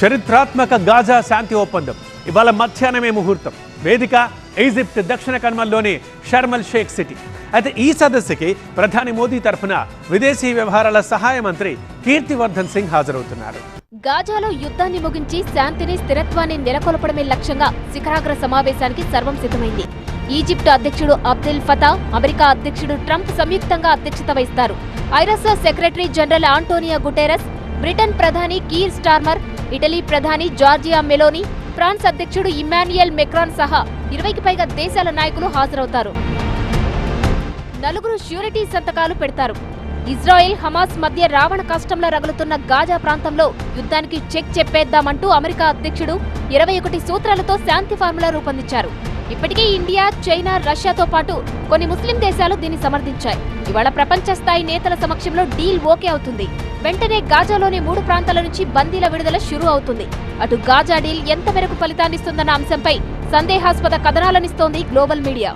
చరిత్రాత్మక Gaza శాంతి ఒప్పందం. ఇవాళ మధ్యాహ్నమే ముహూర్తం. వేదిక ఈజిప్ట్ దక్షిణ కన్మల్లోని షర్మల్ షేక్ సిటీ. అయితే ఈ సదస్సుకి ప్రధాని మోదీ తరఫున విదేశీ వ్యవహారాల సహాయ మంత్రి కీర్తివర్ధన్ సింగ్ హాజరవుతున్నారు. గాజాలో యుద్ధాన్ని ముగించి శాంతిని స్థిరత్వాన్ని నెలకొల్పడమే లక్ష్యంగా శిఖరాగ్ర సమావేశానికి సర్వం సిద్ధమైంది. ఈజిప్ట్ అధ్యక్షుడు అబ్దుల్ ఫతా అమెరికా అధ్యక్షుడు ట్రంప్ సంయుక్తంగా అధ్యక్షత వహిస్తారు. ఐరసా secretary general Antonio Guterres Britain ప్రధాని కీర్ స్టార్మర్ ఇటలీ ప్రధాని జార్జియా మెలోని ఫ్రాన్స్ అధ్యక్షుడు ఇమాన్యుయల్ మెక్రాన్ సహా ఇరవైకి పైగా దేశాల నాయకులు హాజరవుతారు. నలుగురు ష్యూరిటీ సంతకాలు పెడతారు. ఇజ్రాయెల్ హమాస్ మధ్య రావణ కష్టంలో రగులుతున్న గాజా ప్రాంతంలో యుద్ధానికి చెక్ చెప్పేద్దామంటూ అమెరికా అధ్యక్షుడు ఇరవై ఒకటి సూత్రాలతో శాంతి ఫార్ములా రూపొందించారు. ఇప్పటికే ఇండియా చైనా రష్యాతో పాటు కొన్ని ముస్లిం దేశాలు దీన్ని సమర్థించాయి. ఇవాళ ప్రపంచ స్థాయి నేతల సమక్షంలో డీల్ ఓకే అవుతుంది. వెంటనే గాజాలోని మూడు ప్రాంతాల నుంచి బందీల విడుదల షురు అవుతుంది. అటు గాజా డీల్ ఎంత మేరకు ఫలితాన్నిస్తుందన్న అంశంపై సందేహాస్పద కథనాలనిస్తోంది గ్లోబల్ మీడియా.